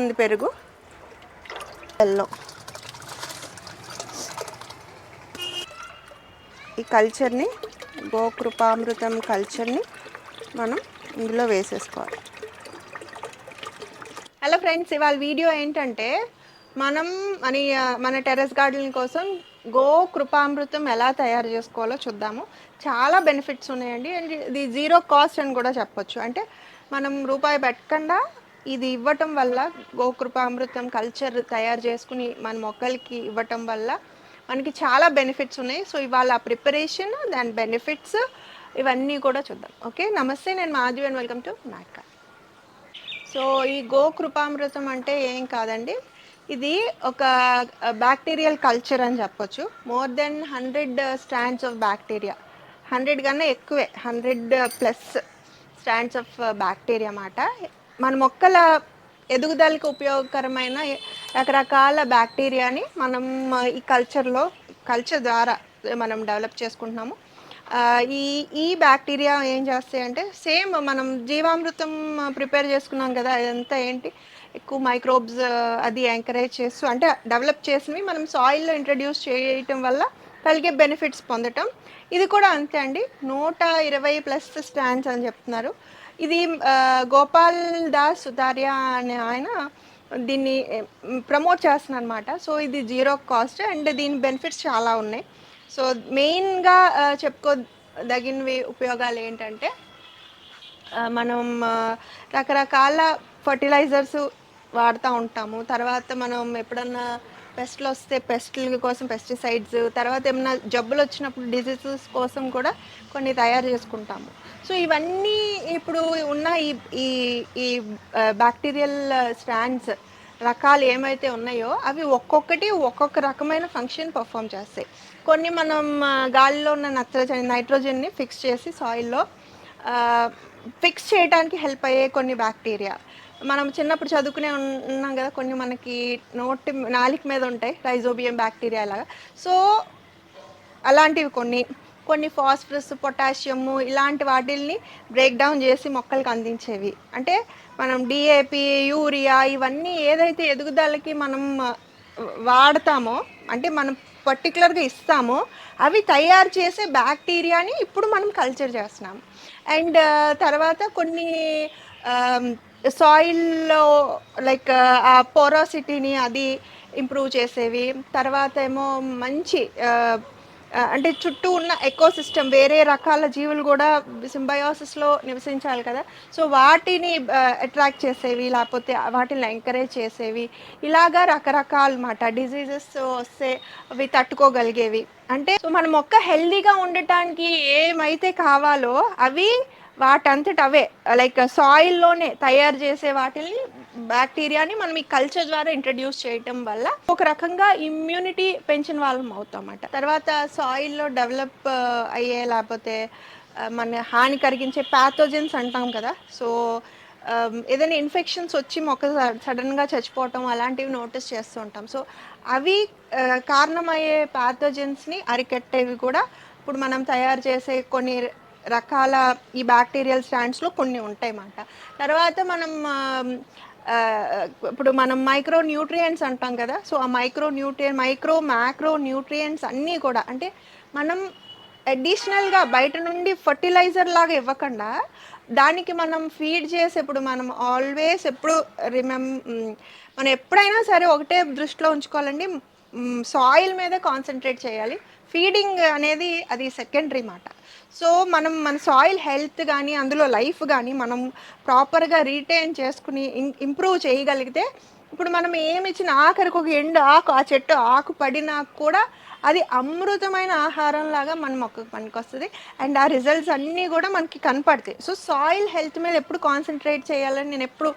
ఉంది పెరుగు? బెల్లం ఈ కల్చర్ని గోకృపామృతం కల్చర్ని మనం ఇందులో వేసేసుకోవాలి. హలో ఫ్రెండ్స్ ఇవాళ వీడియో ఏంటంటే మనం మన మన టెర్రస్ గార్డెన్ కోసం గో కృపామృతం ఎలా తయారు చేసుకోవాలో చూద్దాము. చాలా బెనిఫిట్స్ ఉన్నాయండి. అండ్ ఇది జీరో కాస్ట్ అని కూడా చెప్పొచ్చు. అంటే మనం రూపాయి పెట్టకుండా ఇది ఇవ్వటం వల్ల గోకృపామృతం కల్చర్ తయారు చేసుకుని మన మొక్కలకి ఇవ్వటం వల్ల మనకి చాలా బెనిఫిట్స్ ఉన్నాయి. సో ఇవాళ ఆ ప్రిపరేషన్ దాని బెనిఫిట్స్ ఇవన్నీ కూడా చూద్దాం. ఓకే నమస్తే నేను Madhavi and welcome to Maaka so ఈ గోకృపామృతం అంటే ఏం కాదండి? ఇది ఒక బ్యాక్టీరియల్ కల్చర్ అని చెప్పొచ్చు. More than hundred strains of bacteria hundred కన్నా ఎక్కువే. Hundred plus strains of bacteria అన్నమాట. మన మొక్కల ఎదుగుదలకు ఉపయోగకరమైన రకరకాల బ్యాక్టీరియాని మనం ఈ కల్చర్లో కల్చర్ ద్వారా మనం డెవలప్ చేసుకుంటున్నాము. ఈ ఈ బ్యాక్టీరియా ఏం చేస్తాయి అంటే సేమ్ మనం జీవామృతం ప్రిపేర్ చేసుకున్నాం కదా అదంతా ఏంటి? ఎక్కువ మైక్రోబ్స్ అది ఎంకరేజ్ చేస్తూ అంటే డెవలప్ చేసినవి మనం సాయిల్లో ఇంట్రడ్యూస్ చేయటం వల్ల కలిగే బెనిఫిట్స్ పొందటం. ఇది కూడా అంతే అండి. నూట ఇరవై ప్లస్ స్టాండ్స్ అని చెప్తున్నారు. ఇది గోపాల్ దాస్ సుతారియా అనే ఆయన దీన్ని ప్రమోట్ చేస్తున్నారు అనమాట సో ఇది జీరో కాస్ట్ అండ్ దీని బెనిఫిట్స్ చాలా ఉన్నాయి. సో మెయిన్గా చెప్పుకోదగినవి ఉపయోగాలు ఏంటంటే మనం రకరకాల ఫర్టిలైజర్స్ వాడుతూ ఉంటాము. తర్వాత మనం ఎప్పుడన్నా పెస్ట్లు వస్తే పెస్ట్ల కోసం పెస్టిసైడ్స్ తర్వాత ఏమైనా జబ్బులు వచ్చినప్పుడు డిజీజెస్ కోసం కూడా కొన్ని తయారు చేసుకుంటాము. సో ఇవన్నీ ఇప్పుడు ఉన్న ఈ ఈ ఈ బ్యాక్టీరియల్ స్టాండ్స్ రకాలు ఏమైతే ఉన్నాయో అవి ఒక్కొక్కటి ఒక్కొక్క రకమైన ఫంక్షన్ పర్ఫామ్ చేస్తాయి. కొన్ని మనం గాలిలో ఉన్న నత్రజని నైట్రోజన్ని ఫిక్స్ చేసి సాయిల్లో ఫిక్స్ చేయడానికి హెల్ప్ అయ్యే కొన్ని బ్యాక్టీరియా మనం చిన్నప్పుడు చదువుకునే ఉన్నాం కదా కొన్ని మనకి నోటి నాలిక మీద ఉంటాయి రైజోబియం బ్యాక్టీరియా లాగా. సో అలాంటివి కొన్ని కొన్ని ఫాస్ఫరస్ పొటాషియము ఇలాంటి వాటిల్ని బ్రేక్ డౌన్ చేసి మొక్కలకు అందించేవి. అంటే మనం డిఏపి యూరియా ఇవన్నీ ఏదైతే ఎదుగుదలకి మనం వాడతామో అంటే మనం పర్టికులర్గా ఇస్తామో అవి తయారు చేసే బ్యాక్టీరియాని ఇప్పుడు మనం కల్చర్ చేస్తున్నాం. అండ్ తర్వాత కొన్ని సాయిల్లో లైక్ ఆ పోరాసిటీని అది ఇంప్రూవ్ చేసేవి. తర్వాత ఏమో మంచి అంటే చుట్టూ ఉన్న ఎకో సిస్టమ్ వేరే రకాల జీవులు కూడా సింబయోసిస్లో నివసించాలి కదా. సో వాటిని అట్రాక్ట్ చేసేవి లేకపోతే వాటిని ఎంకరేజ్ చేసేవి. ఇలాగా రకరకాల మాట డిజీజెస్ వస్తే అవి తట్టుకోగలిగేవి. అంటే సో మన మొక్క హెల్దీగా ఉండటానికి ఏమైతే కావాలో అవి వాటంతట అవే. లైక్ సాయిల్లోనే తయారు చేసే వాటిని బ్యాక్టీరియాని మనం ఈ కల్చర్ ద్వారా ఇంట్రడ్యూస్ చేయటం వల్ల ఒక రకంగా ఇమ్యూనిటీ పెంచిన వాళ్ళం అవుతాం తర్వాత సాయిల్లో డెవలప్ uh, అయ్యే లేకపోతే uh, మన హాని కలిగించే ప్యాథోజన్స్ అంటాం కదా. సో um, ఏదైనా ఇన్ఫెక్షన్స్ వచ్చి మొక్క సడన్గా చచ్చిపోవటం అలాంటివి నోటీస్ చేస్తూ ఉంటాం. సో అవి uh, కారణమయ్యే ప్యాథోజన్స్ని అరికట్టేవి కూడా ఇప్పుడు మనం తయారు చేసే కొన్ని రకాల ఈ బ్యాక్టీరియల్ స్టాండ్స్లో కొన్ని ఉంటాయి అన్నమాట తర్వాత మనం ఇప్పుడు మనం మైక్రో న్యూట్రియంట్స్ అంటాం కదా సో ఆ micro nutrient micro macro nutrients అన్నీ కూడా అంటే మనం అడిషనల్గా బయట నుండి ఫర్టిలైజర్ లాగా ఇవ్వకుండా దానికి మనం ఫీడ్ చేసేప్పుడు మనం ఆల్వేస్ ఎప్పుడు రిమెం మనం ఎప్పుడైనా సరే ఒకటే దృష్టిలో ఉంచుకోవాలండి సాయిల్ మీద కాన్సన్ట్రేట్ చేయాలి. ఫీడింగ్ అనేది అది సెకండరీ మాట. సో మనం మన సాయిల్ హెల్త్ కానీ అందులో లైఫ్ కానీ మనం ప్రాపర్గా రీటైన్ చేసుకుని ఇంప్రూవ్ చేయగలిగితే ఇప్పుడు మనం ఏమి ఇచ్చిన ఆఖరికి ఒక ఎండు ఆకు ఆ చెట్టు ఆకు పడినా కూడా అది అమృతమైన ఆహారం లాగా మన మొక్కకు పనికొస్తుంది. అండ్ ఆ రిజల్ట్స్ అన్నీ కూడా మనకి కనపడతాయి. సో సాయిల్ హెల్త్ మీద ఎప్పుడు కాన్సన్ట్రేట్ చేయాలని నేను ఎప్పుడు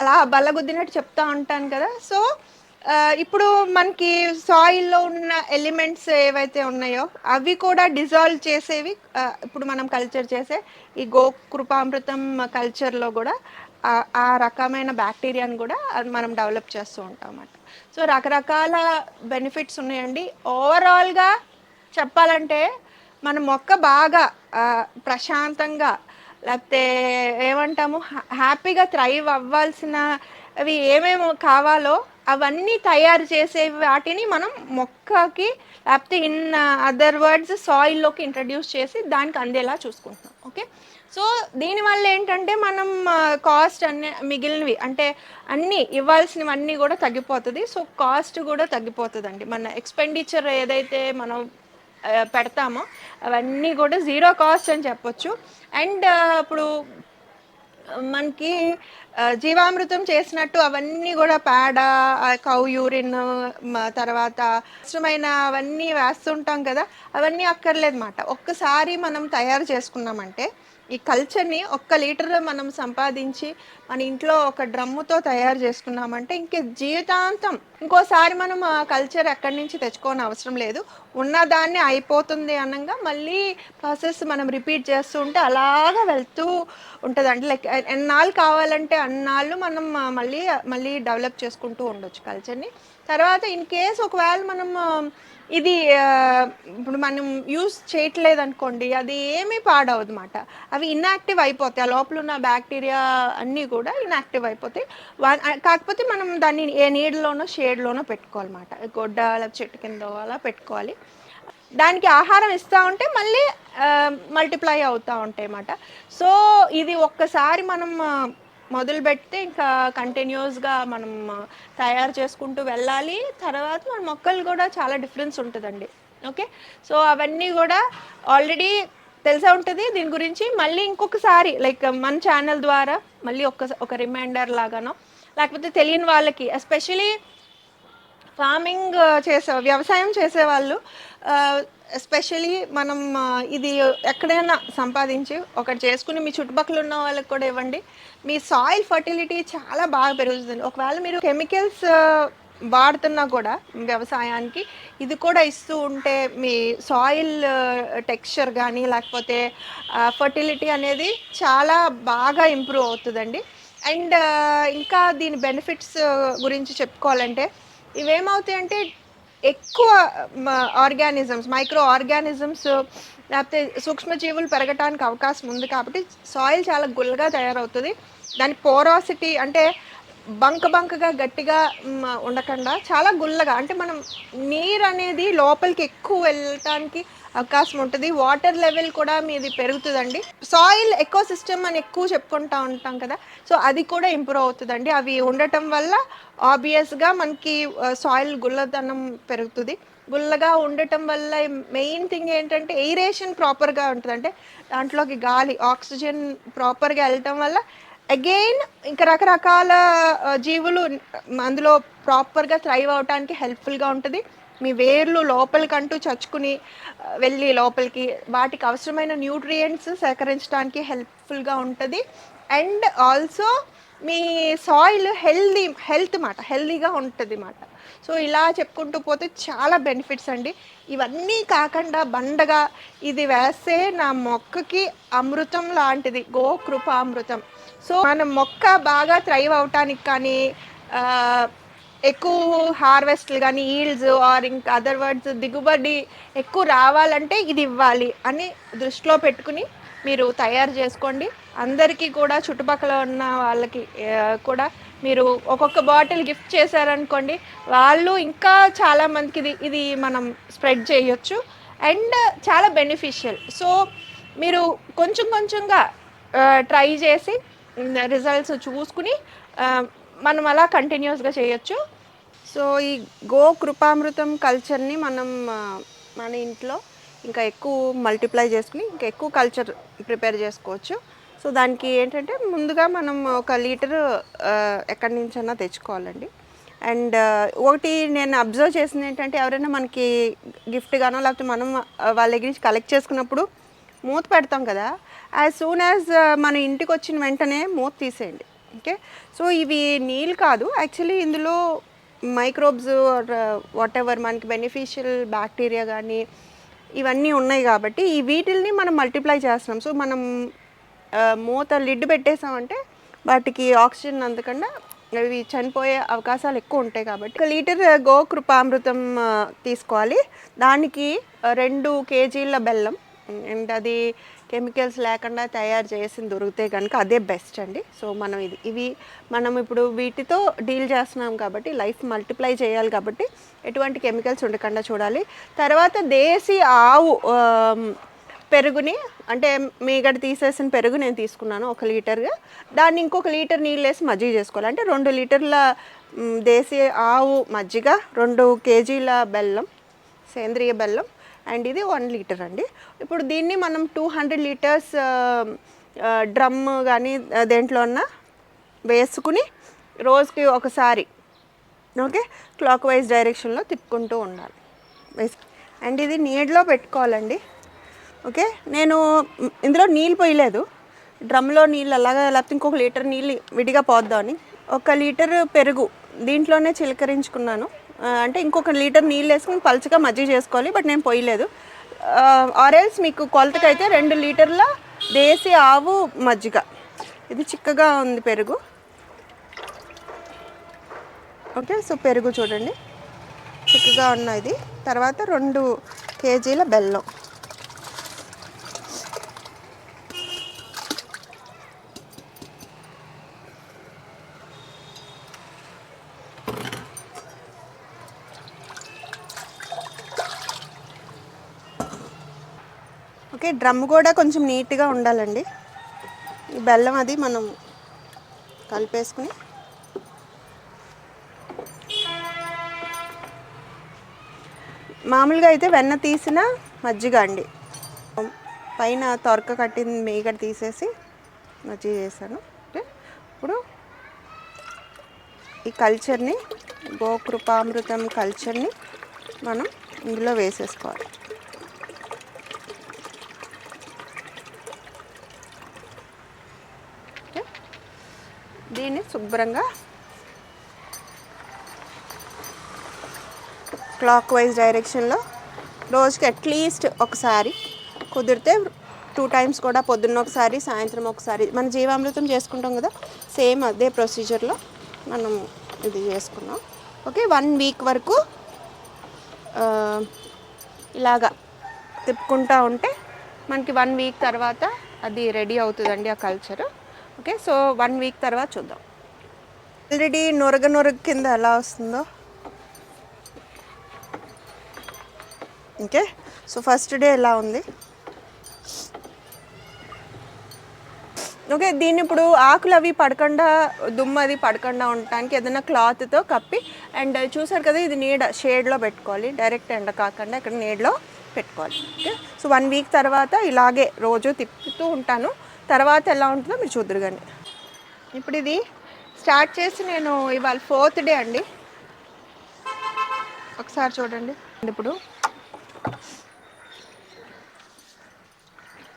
అలా బల్లగుద్దినట్టు చెప్తా ఉంటాను కదా. సో ఇప్పుడు మనకి సాయిల్లో ఉన్న ఎలిమెంట్స్ ఏవైతే ఉన్నాయో అవి కూడా డిజాల్వ్ చేసేవి ఇప్పుడు మనం కల్చర్ చేసే ఈ గో కృపామృతం కల్చర్లో కూడా ఆ- రకమైన బ్యాక్టీరియాని కూడా మనం డెవలప్ చేస్తూ ఉంటాం అన్నమాట. సో రకరకాల బెనిఫిట్స్ ఉన్నాయండి. ఓవరాల్గా చెప్పాలంటే మన మొక్క బాగా ప్రశాంతంగా లేకపోతే ఏమంటాము హ్యాపీగా థ్రైవ్ అవ్వాల్సిన అవి ఏమేమి కావాలో అవన్నీ తయారు చేసే వాటిని మనం మొక్కకి లేకపోతే ఇన్ అదర్ వర్డ్స్ సాయిల్లోకి ఇంట్రడ్యూస్ చేసి దానికి అందేలా చూసుకుంటున్నాం. ఓకే సో దీనివల్ల ఏంటంటే మనం uh, కాస్ట్ అన్ని మిగిలినవి అంటే అన్నీ ఇవ్వాల్సినవన్నీ కూడా తగ్గిపోతుంది. సో కాస్ట్ కూడా తగ్గిపోతుందండి. మన ఎక్స్పెండిచర్ ఏదైతే మనం uh, పెడతామో అవన్నీ కూడా జీరో కాస్ట్ అని చెప్పొచ్చు. అండ్ uh, ఇప్పుడు మనకి జీవామృతం చేసినట్టు అవన్నీ కూడా పేడ కౌ యూరిన్ తర్వాత అవసరమైన అవన్నీ వేస్తుంటాం కదా అవన్నీ అక్కర్లేదు మాట ఒక్కసారి మనం తయారు చేసుకున్నామంటే ఈ కల్చర్ని ఒక్క లీటర్ మనం సంపాదించి మన ఇంట్లో ఒక డ్రమ్ముతో తయారు చేసుకున్నామంటే ఇంక జీవితాంతం ఇంకోసారి మనం ఆ కల్చర్ ఎక్కడి నుంచి తెచ్చుకోని అవసరం లేదు. ఉన్నదాన్ని అయిపోతుంది అనగా మళ్ళీ ప్రాసెస్ మనం రిపీట్ చేస్తూ ఉంటే అలాగా వెళ్తూ ఉంటుంది అంటే లైక్ ఎన్నాళ్ళు కావాలంటే అన్నాళ్ళు మనం మళ్ళీ మళ్ళీ డెవలప్ చేసుకుంటూ ఉండొచ్చు కల్చర్ని. తర్వాత ఇన్ కేస్ ఒకవేళ మనం ఇది ఇప్పుడు మనం యూస్ చేయట్లేదు అనుకోండి అది ఏమీ పాడవదన్నమాట. అవి ఇన్యాక్టివ్ అయిపోతాయి. ఆ లోపల ఉన్న బ్యాక్టీరియా అన్నీ కూడా ఇన్యాక్టివ్ అయిపోతాయి. కాకపోతే మనం దాన్ని ఏ నీడలోనో షేడ్లోనో పెట్టుకోవాలన్నమాట. గొడ్డ లేకపోతే చెట్టు కింద అలా పెట్టుకోవాలి. దానికి ఆహారం ఇస్తూ ఉంటే మళ్ళీ మల్టిప్లై అవుతూ ఉంటాయి అన్నమాట సో ఇది ఒక్కసారి మనం మొదలు పెడితే ఇంకా కంటిన్యూస్గా మనం తయారు చేసుకుంటూ వెళ్ళాలి. తర్వాత మన మొక్కలు కూడా చాలా డిఫరెన్స్ ఉంటుందండి. ఓకే? సో అవన్నీ కూడా ఆల్రెడీ తెలిసే ఉంటుంది. దీని గురించి మళ్ళీ ఇంకొకసారి లైక్ మన ఛానల్ ద్వారా మళ్ళీ ఒక ఒక రిమైండర్ లాగానో లేకపోతే తెలియని వాళ్ళకి ఎస్పెషలీ ఫార్మింగ్ చేసే వ్యవసాయం చేసేవాళ్ళు ఎస్పెషలీ మనం ఇది ఎక్కడైనా సంపాదించి ఒకటి చేసుకుని మీ చుట్టుపక్కల ఉన్న వాళ్ళకి కూడా ఇవ్వండి. మీ సాయిల్ ఫర్టిలిటీ చాలా బాగా పెరుగుతుంది. ఒకవేళ మీరు కెమికల్స్ వాడుతున్నా కూడా వ్యవసాయానికి ఇది కూడా ఇస్తూ ఉంటే మీ సాయిల్ టెక్స్చర్ కానీ లేకపోతే ఫర్టిలిటీ అనేది చాలా బాగా ఇంప్రూవ్ అవుతుందండి. అండ్ ఇంకా దీని బెనిఫిట్స్ గురించి చెప్పుకోవాలంటే ఇవేమవుతాయి అంటే ఎక్కువ ఆర్గానిజమ్స్ మైక్రో ఆర్గానిజమ్స్ లేకపోతే సూక్ష్మజీవులు పెరగటానికి అవకాశం ఉంది కాబట్టి సాయిల్ చాలా గుల్లగా తయారవుతుంది. దాని పోరాసిటీ అంటే బంక బంకగా గట్టిగా ఉండకుండా చాలా గుల్లగా అంటే మనం నీరు అనేది లోపలికి ఎక్కువ వెళ్ళటానికి అవకాశం ఉంటుంది. వాటర్ లెవెల్ కూడా మీది పెరుగుతుందండి. సాయిల్ ఎకో సిస్టమ్ అని ఎక్కువ చెప్పుకుంటా ఉంటాం కదా సో అది కూడా ఇంప్రూవ్ అవుతుందండి. అవి ఉండటం వల్ల ఆబ్వియస్గా మనకి సాయిల్ గుల్లదనం పెరుగుతుంది. గుల్లగా ఉండటం వల్ల మెయిన్ థింగ్ ఏంటంటే ఎయిరేషన్ ప్రాపర్గా ఉంటుంది. అంటే దాంట్లోకి గాలి ఆక్సిజన్ ప్రాపర్గా వెళ్ళటం వల్ల అగైన్ ఇంకా రకరకాల జీవులు అందులో ప్రాపర్గా థ్రైవ్ అవడానికి హెల్ప్ఫుల్గా ఉంటుంది. మీ వేర్లు లోపలికంటూ చచ్చుకుని వెళ్ళి లోపలికి వాటికి అవసరమైన న్యూట్రియంట్స్ సేకరించడానికి హెల్ప్ఫుల్గా ఉంటుంది. అండ్ ఆల్సో మీ సాయిల్ హెల్దీ హెల్త్ మాట హెల్దీగా ఉంటుంది మాట. సో ఇలా చెప్పుకుంటూ పోతే చాలా బెనిఫిట్స్ అండి. ఇవన్నీ కాకుండా బండగా ఇది వేస్తే నా మొక్కకి అమృతం లాంటిది గో కృపామృతం సో మన మొక్క బాగా థ్రైవ్ అవటానికి కానీ ఎక్కువ హార్వెస్ట్లు కానీ ఈల్డ్స్ ఆర్ ఇంకా అదర్ వర్డ్స్ దిగుబడి ఎక్కువ రావాలంటే ఇది ఇవ్వాలి అని దృష్టిలో పెట్టుకుని మీరు తయారు చేసుకోండి. అందరికీ కూడా చుట్టుపక్కల ఉన్న వాళ్ళకి కూడా మీరు ఒక్కొక్క బాటిల్ గిఫ్ట్ చేశారనుకోండి వాళ్ళు ఇంకా చాలా మందికి ఇది ఇది మనం స్ప్రెడ్ చేయొచ్చు. అండ్ చాలా బెనిఫిషియల్. సో మీరు కొంచెం కొంచెంగా ట్రై చేసి రిజల్ట్స్ చూసుకుని మనం అలా కంటిన్యూస్గా చేయొచ్చు. సో ఈ గో కృపామృతం కల్చర్ని మనం మన ఇంట్లో ఇంకా ఎక్కువ మల్టిప్లై చేసుకుని ఇంకా ఎక్కువ కల్చర్ ప్రిపేర్ చేసుకోవచ్చు. సో దానికి ఏంటంటే ముందుగా మనం ఒక లీటర్ ఎక్కడి నుంచైనా తెచ్చుకోవాలండి. అండ్ ఒకటి నేను అబ్జర్వ్ చేసింది ఏంటంటే ఎవరైనా మనకి గిఫ్ట్ గానో లేకపోతే మనం వాళ్ళ దగ్గర నుంచి కలెక్ట్ చేసుకున్నప్పుడు మూత పెడతాం కదా. యాజ్ సూన్ యాజ్ మన ఇంటికి వచ్చిన వెంటనే మూత తీసేయండి. ఓకే? సో ఇవి నీళ్ళు కాదు. యాక్చువల్లీ ఇందులో మైక్రోబ్స్ వాట్ ఎవర్ మనకి బెనిఫిషియల్ బ్యాక్టీరియా కానీ ఇవన్నీ ఉన్నాయి కాబట్టి ఈ వీటిల్ని మనం మల్టిప్లై చేస్తున్నాం. సో మనం uh, మూత లిడ్ పెట్టేసామంటే వాటికి ఆక్సిజన్ అందకుండా అవి చనిపోయే అవకాశాలు ఎక్కువ ఉంటాయి కాబట్టి ఒక లీటర్ గోకృపామృతం uh, తీసుకోవాలి. దానికి uh, రెండు కేజీల బెల్లం. అండ్ అది కెమికల్స్ లేకుండా తయారు చేసి దొరికితే కనుక అదే బెస్ట్ అండి. సో మనం ఇది ఇవి మనం ఇప్పుడు వీటితో డీల్ చేస్తున్నాం కాబట్టి లైఫ్ మల్టిప్లై చేయాలి కాబట్టి ఎటువంటి కెమికల్స్ ఉండకుండా చూడాలి. తర్వాత దేశీ ఆవు పెరుగుని అంటే మీగడ తీసేసిన పెరుగు నేను తీసుకున్నాను ఒక లీటర్గా. దాన్ని ఇంకొక లీటర్ నీళ్ళు వేసి మజ్జిగ చేసుకోవాలి. అంటే రెండు లీటర్ల దేశీయ దేశీ ఆవు మజ్జిగ రెండు కేజీల బెల్లం సేంద్రియ బెల్లం అండ్ ఇది వన్ లీటర్ అండి. ఇప్పుడు దీన్ని మనం టూ హండ్రెడ్ లీటర్స్ డ్రమ్ కానీ దేంట్లో ఉన్న వేసుకుని రోజుకి ఒకసారి ఓకే క్లాక్ వైజ్ డైరెక్షన్లో తిప్పుకుంటూ ఉండాలి. అండ్ ఇది నీడలో పెట్టుకోవాలండి. ఓకే నేను ఇందులో నీళ్ళు పోయలేదు. డ్రమ్లో నీళ్ళు అలాగా లేకపోతే ఇంకొక లీటర్ నీళ్ళు విడిగా పోద్దామని. ఒక లీటర్ పెరుగు దీంట్లోనే చిలకరించుకున్నాను. అంటే ఇంకొక లీటర్ నీళ్ళు వేసుకుని పలుచగా మజ్జిగ చేసుకోవాలి బట్ నేను పోయలేదు ఆరెల్స్ మీకు కొలతకైతే రెండు లీటర్ల దేశీ ఆవు మజ్జిగ. ఇది చిక్కగా ఉంది పెరుగు. ఓకే సో పెరుగు చూడండి. చిక్కగా ఉన్నది తర్వాత రెండు కేజీల బెల్లం. ఓకే డ్రమ్ కూడా కొంచెం నీట్గా ఉండాలండి. ఈ బెల్లం అది మనం కలిపేసుకుని మామూలుగా అయితే వెన్న తీసిన మజ్జిగ అండి. పైన తొరక కట్టిన మీగడ తీసేసి మజ్జిగ చేశాను. ఇప్పుడు ఈ కల్చర్ని గోకృపామృతం కల్చర్ని మనం ఇందులో వేసేసుకోవాలి. దీన్ని శుభ్రంగా క్లాక్ వైజ్ డైరెక్షన్లో రోజుకి అట్లీస్ట్ ఒకసారి కుదిరితే టూ టైమ్స్ కూడా పొద్దున్న ఒకసారి సాయంత్రం ఒకసారి మన జీవామృతం చేసుకుంటాం కదా సేమ్ అదే ప్రొసీజర్లో మనం ఇది చేసుకున్నాం. ఓకే వన్ వీక్ వరకు ఇలాగా తిప్పుకుంటా ఉంటే మనకి వన్ వీక్ తర్వాత అది రెడీ అవుతుందండి ఆ culture okay so one week తర్వాత చూద్దాం. ఆల్రెడీ నొరగ నొరగ కింద ఎలా వస్తుందో. ఓకే సో ఫస్ట్ డే ఎలా ఉంది? ఓకే దీన్ని ఇప్పుడు ఆకులు అవి పడకుండా దుమ్ము అది పడకుండా ఉండటానికి ఏదైనా క్లాత్తో కప్పి అండ్ చూసారు కదా ఇది నీడ షేడ్లో పెట్టుకోవాలి. డైరెక్ట్ ఎండ కాకుండా ఇక్కడ నీడలో పెట్టుకోవాలి. ఓకే సో వన్ వీక్ తర్వాత ఇలాగే రోజు తిప్పుతూ ఉంటాను. తర్వాత ఎలా ఉంటుందో మీరు చూద్దరు కానీ. ఇప్పుడు ఇది స్టార్ట్ చేసి నేను ఇవాళ ఫోర్త్ డే అండి. ఒకసారి చూడండి. ఇప్పుడు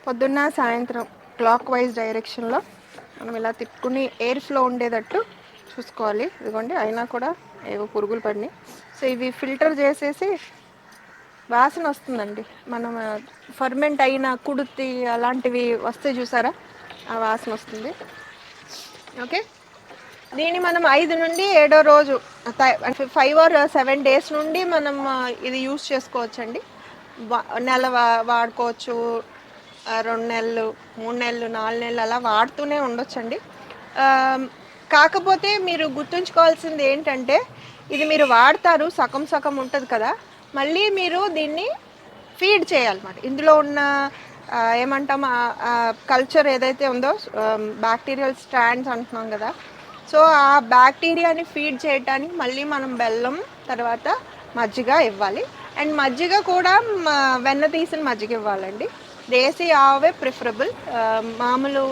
పొద్దున్న సాయంత్రం క్లాక్ వైజ్ డైరెక్షన్లో మనం ఇలా తిప్పుకుని ఎయిర్ ఫ్లో ఉండేటట్టు చూసుకోవాలి. ఇదిగోండి అయినా కూడా ఏవో పురుగులు పడినాయి. సో ఇవి ఫిల్టర్ చేసేసి వాసన వస్తుందండి. మనం ఫర్మెంట్ అయిన కుడితి అలాంటివి వస్తే చూసారా? ఆ వాసన వస్తుంది. ఓకే? దీన్ని మనం ఐదు నుండి ఏడో రోజు ఫైవ్ ఆర్ సెవెన్ డేస్ నుండి మనం ఇది యూస్ చేసుకోవచ్చండి. నెల వా- వాడుకోవచ్చు. రెండు నెలలు మూడు నెలలు నాలుగు నెలలు అలా వాడుతూనే ఉండొచ్చండి. కాకపోతే మీరు గుర్తుంచుకోవాల్సింది ఏంటంటే ఇది మీరు వాడతారు సగం సగం ఉంటుంది కదా. మళ్ళీ మీరు దీన్ని ఫీడ్ చేయాలన్నమాట. ఇందులో ఉన్న ఏమంటాం కల్చర్ ఏదైతే ఉందో బ్యాక్టీరియల్ స్ట్రాండ్స్ అంటున్నాం కదా. సో ఆ బ్యాక్టీరియాని ఫీడ్ చేయడానికి మళ్ళీ మనం బెల్లం తర్వాత మజ్జిగ ఇవ్వాలి. అండ్ మజ్జిగ కూడా వెన్న తీసిన మజ్జిగ ఇవ్వాలండి. దేశీ ఆవే ప్రిఫరబుల్. మామూలు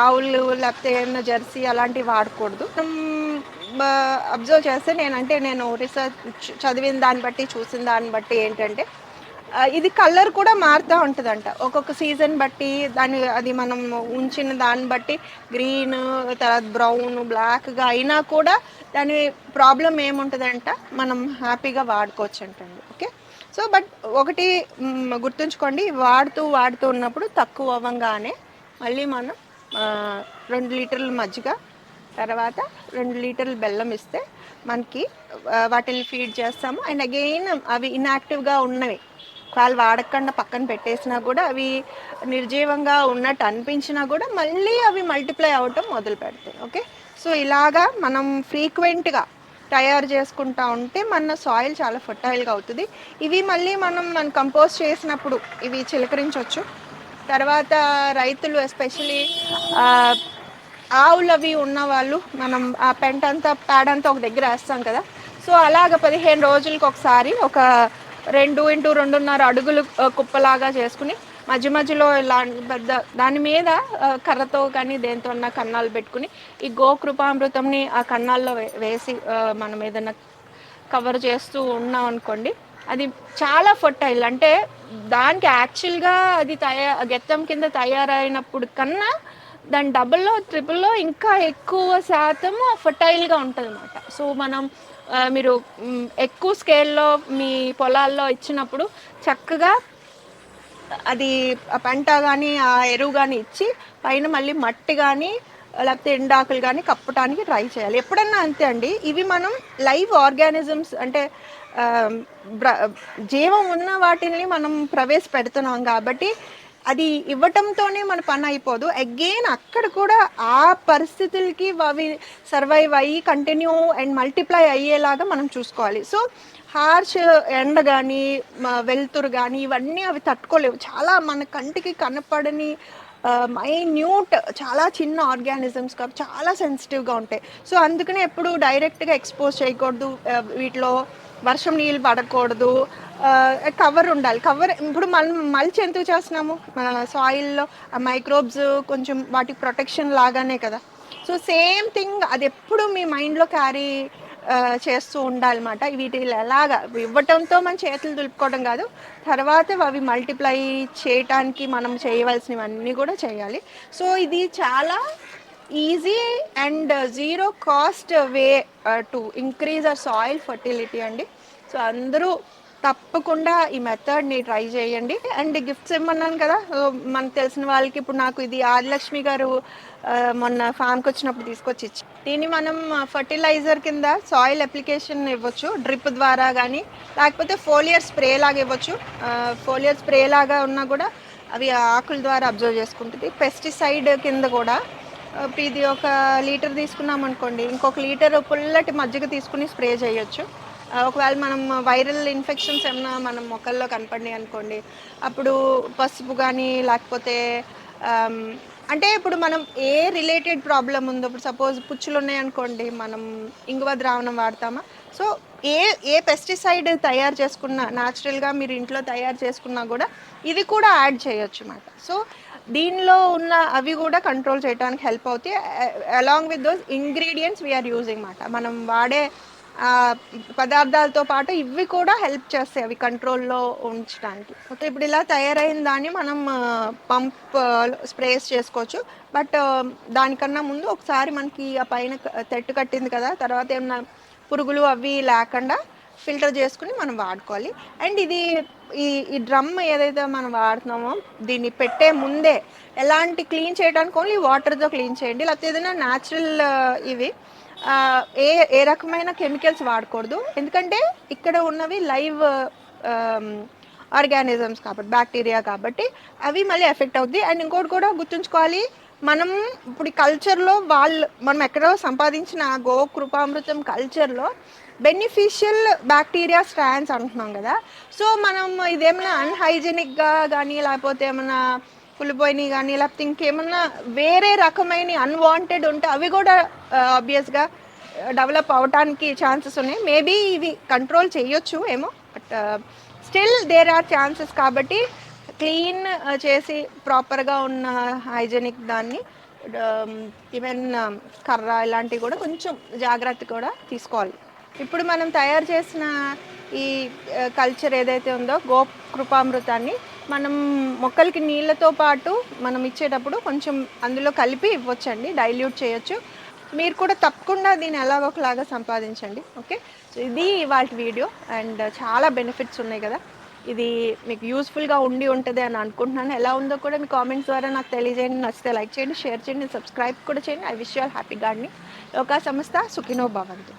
ఆవులు లేకపోతే ఏమైనా జెర్సీ అలాంటివి వాడకూడదు. అబ్జర్వ్ చేస్తే నేనంటే నేను రీసెర్చ్ చదివిన దాన్ని బట్టి చూసిన దాన్ని బట్టి ఏంటంటే ఇది కలర్ కూడా మారుతూ ఉంటుందంట. ఒక్కొక్క సీజన్ బట్టి దాని అది మనం ఉంచిన దాన్ని బట్టి గ్రీన్ తర్వాత బ్రౌన్ బ్లాక్గా అయినా కూడా దాని ప్రాబ్లం ఏముంటుందంట మనం హ్యాపీగా వాడుకోవచ్చు అంటండి ఓకే? సో బట్ ఒకటి గుర్తుంచుకోండి వాడుతూ వాడుతూ ఉన్నప్పుడు తక్కువ అవ్వగానే మళ్ళీ మనం రెండు లీటర్ల మజ్జిగ తర్వాత రెండు లీటర్లు బెల్లం ఇస్తే మనకి వాటిని ఫీడ్ చేస్తాము. అండ్ అగైన్ అవి ఇన్యాక్టివ్గా ఉన్నవి. వాళ్ళు వాడకుండా పక్కన పెట్టేసినా కూడా అవి నిర్జీవంగా ఉన్నట్టు అనిపించినా కూడా మళ్ళీ అవి మల్టిప్లై అవ్వటం మొదలు పెడతాయి. ఓకే సో ఇలాగా మనం ఫ్రీక్వెంట్గా తయారు చేసుకుంటా ఉంటే మన సాయిల్ చాలా ఫర్టైల్గా అవుతుంది. ఇవి మళ్ళీ మనం మనం కంపోజ్ చేసినప్పుడు ఇవి చిలకరించవచ్చు తర్వాత రైతులు ఎస్పెషలీ ఆవులు అవి ఉన్న వాళ్ళు మనం ఆ పెంట అంతా ప్యాడ్ అంతా ఒక దగ్గర వేస్తాం కదా. సో అలాగ పదిహేను రోజులకు ఒకసారి ఒక రెండు ఇంటూ రెండున్నర అడుగులు కుప్పలాగా చేసుకుని మధ్య మధ్యలో ఇలా పెద్ద దాని మీద కర్రతో కానీ దేంతో ఉన్న కన్నాలు పెట్టుకుని ఈ గోకృపామృతంని ఆ కన్నాల్లో వేసి మనం ఏదైనా కవర్ చేస్తూ ఉన్నాం అనుకోండి అది చాలా ఫర్టైల్ అంటే దానికి యాక్చువల్గా అది తయారు గెత్తం కింద తయారైనప్పుడు కన్నా దాని డబుల్లో ట్రిపుల్లో ఇంకా ఎక్కువ శాతం ఫర్టైల్గా ఉంటుంది అనమాట సో మనం మీరు ఎక్కువ స్కేల్లో మీ పొలాల్లో ఇచ్చినప్పుడు చక్కగా అది పంట కానీ ఆ ఎరువు కానీ ఇచ్చి పైన మళ్ళీ మట్టి కానీ లేకపోతే ఎండాకులు కానీ కప్పటానికి ట్రై చేయాలి. ఎప్పుడన్నా అంతే అండి. ఇవి మనం లైవ్ ఆర్గానిజమ్స్ అంటే జీవం ఉన్న వాటిని మనం ప్రవేశపెడుతున్నాం కాబట్టి అది ఇవ్వటంతోనే మన పని అయిపోదు. అగైన్ అక్కడ కూడా ఆ పరిస్థితులకి అవి సర్వైవ్ అయ్యి కంటిన్యూ అండ్ మల్టిప్లై అయ్యేలాగా మనం చూసుకోవాలి. సో హార్ష్ ఎండ కానీ వెలుతురు కానీ ఇవన్నీ అవి తట్టుకోలేవు. చాలా మన కంటికి కనపడని Um, మైన్యూట్ చాలా చిన్న ఆర్గానిజమ్స్ కాబట్టి చాలా సెన్సిటివ్గా ఉంటాయి. సో అందుకనే ఎప్పుడు డైరెక్ట్గా ఎక్స్పోజ్ చేయకూడదు. Uh, వీటిలో వర్షం నీళ్ళు పడకూడదు. Uh, కవర్ ఉండాలి. కవర్ ఇప్పుడు మనం మల్చి ఎందుకు చేస్తున్నాము? మన సాయిల్లో మైక్రోబ్స్ కొంచెం వాటికి ప్రొటెక్షన్ లాగానే కదా. సో సేమ్ థింగ్ అది ఎప్పుడు మీ మైండ్లో క్యారీ చేస్తూ ఉండాలన్నమాట. వీటిని ఎలాగా ఇవ్వటంతో మన చేతులు దులుపుకోవడం కాదు. తర్వాత అవి మల్టిప్లై చేయటానికి మనం చేయవలసినవన్నీ కూడా చేయాలి. సో ఇది చాలా easy and zero cost way to increase our soil fertility అండి. సో అందరూ తప్పకుండా ఈ మెథడ్ని ట్రై చేయండి. అండ్ గిఫ్ట్స్ ఇమ్మన్నాను కదా మనకు తెలిసిన వాళ్ళకి ఇప్పుడు నాకు ఇది ఆదిలక్ష్మి గారు మొన్న ఫామ్కి వచ్చినప్పుడు తీసుకొచ్చి ఇచ్చి దీన్ని మనం ఫర్టిలైజర్ కింద సాయిల్ అప్లికేషన్ ఇవ్వచ్చు డ్రిప్ ద్వారా కానీ లేకపోతే ఫోలియర్ స్ప్రే లాగా ఇవ్వచ్చు. ఫోలియర్ స్ప్రే లాగా ఉన్నా కూడా అవి ఆకుల ద్వారా అబ్జర్వ్ చేసుకుంటుంది. పెస్టిసైడ్ కింద కూడా ఇప్పుడు ఇది ఒక లీటర్ తీసుకున్నాం అనుకోండి ఇంకొక లీటర్ పుల్లటి మజ్జిగ తీసుకుని స్ప్రే చేయొచ్చు. ఒకవేళ మనం వైరల్ ఇన్ఫెక్షన్స్ ఏమైనా మనం మొక్కల్లో కనపడినాయి అనుకోండి అప్పుడు పసుపు కానీ లేకపోతే అంటే ఇప్పుడు మనం ఏ రిలేటెడ్ ప్రాబ్లం ఉందో ఇప్పుడు సపోజ్ పుచ్చులు ఉన్నాయనుకోండి మనం ఇంగువ ద్రావణం వాడతామా? సో ఏ ఏ పెస్టిసైడ్ తయారు చేసుకున్నా న్యాచురల్గా మీరు ఇంట్లో తయారు చేసుకున్నా కూడా ఇది కూడా యాడ్ చేయొచ్చు అన్నమాట. సో దీనిలో ఉన్న అవి కూడా కంట్రోల్ చేయడానికి హెల్ప్ అవుతాయి. Along with those ingredients we are using అన్నమాట. మనం వాడే పదార్థాలతో పాటు ఇవి కూడా హెల్ప్ చేస్తాయి అవి కంట్రోల్లో ఉంచడానికి. ఓకే ఇప్పుడు ఇలా తయారైన దాన్ని మనం పంప్ స్ప్రేస్ చేసుకోవచ్చు. బట్ దానికన్నా ముందు ఒకసారి మనకి ఆ పైన తెట్టు కట్టింది కదా తర్వాత ఏమన్నా పురుగులు అవి లేకుండా ఫిల్టర్ చేసుకుని మనం వాడుకోవాలి. అండ్ ఇది ఈ ఈ డ్రమ్ ఏదైతే మనం వాడుతున్నామో దీన్ని పెట్టే ముందే ఎలాంటి క్లీన్ చేయడానికి ఓన్లీ వాటర్తో క్లీన్ చేయండి. లేకపోతే ఏదైనా న్యాచురల్ ఇవి ఏ ఏ రకమైన కెమికల్స్ వాడకూడదు. ఎందుకంటే ఇక్కడ ఉన్నవి లైవ్ ఆర్గానిజమ్స్ కాబట్టి బ్యాక్టీరియా కాబట్టి అవి మళ్ళీ ఎఫెక్ట్ అవుద్ది. అండ్ ఇంకోటి కూడా గుర్తుంచుకోవాలి మనం ఇప్పుడు కల్చర్లో వాళ్ళు మనం ఎక్కడో సంపాదించిన గో కృపామృతం కల్చర్లో బెనిఫిషియల్ బ్యాక్టీరియా స్ట్రాండ్స్ అంటున్నాం కదా. సో మనం ఇదేమైనా అన్హైజెనిక్గా కానీ లేకపోతే ఏమైనా కులిపోయినాయి కానీ లేకపోతే ఇంకేమన్నా వేరే రకమైన అన్వాంటెడ్ ఉంటే అవి కూడా ఆబ్వియస్గా డెవలప్ అవడానికి ఛాన్సెస్ ఉన్నాయి. మేబీ ఇవి కంట్రోల్ చేయొచ్చు ఏమో but still there are chances కాబట్టి క్లీన్ చేసి ప్రాపర్గా ఉన్న హైజెనిక్ దాన్ని ఈవెన్ కర్ర ఇలాంటివి కూడా కొంచెం జాగ్రత్త కూడా తీసుకోవాలి. ఇప్పుడు మనం తయారు చేసిన ఈ కల్చర్ ఏదైతే ఉందో గో కృపామృతాన్ని మనం మొక్కలకి నీళ్ళతో పాటు మనం ఇచ్చేటప్పుడు కొంచెం అందులో కలిపి ఇవ్వచ్చండి డైల్యూట్ చేయొచ్చు. మీరు కూడా తప్పకుండా దీన్ని ఎలాగోకలాగా సంపాదించండి ఓకే? సో ఇది వాళ్ళ వీడియో అండ్ చాలా బెనిఫిట్స్ ఉన్నాయి కదా. ఇది మీకు యూస్ఫుల్గా ఉండి ఉంటుంది అని అనుకుంటున్నాను. ఎలా ఉందో కూడా మీ కామెంట్స్ ద్వారా నాకు తెలియజేయండి. నచ్చితే లైక్ చేయండి షేర్ చేయండి సబ్స్క్రైబ్ కూడా చేయండి. I wish you all happy gardening లోకా సంస్థ సుఖినో భవంతు.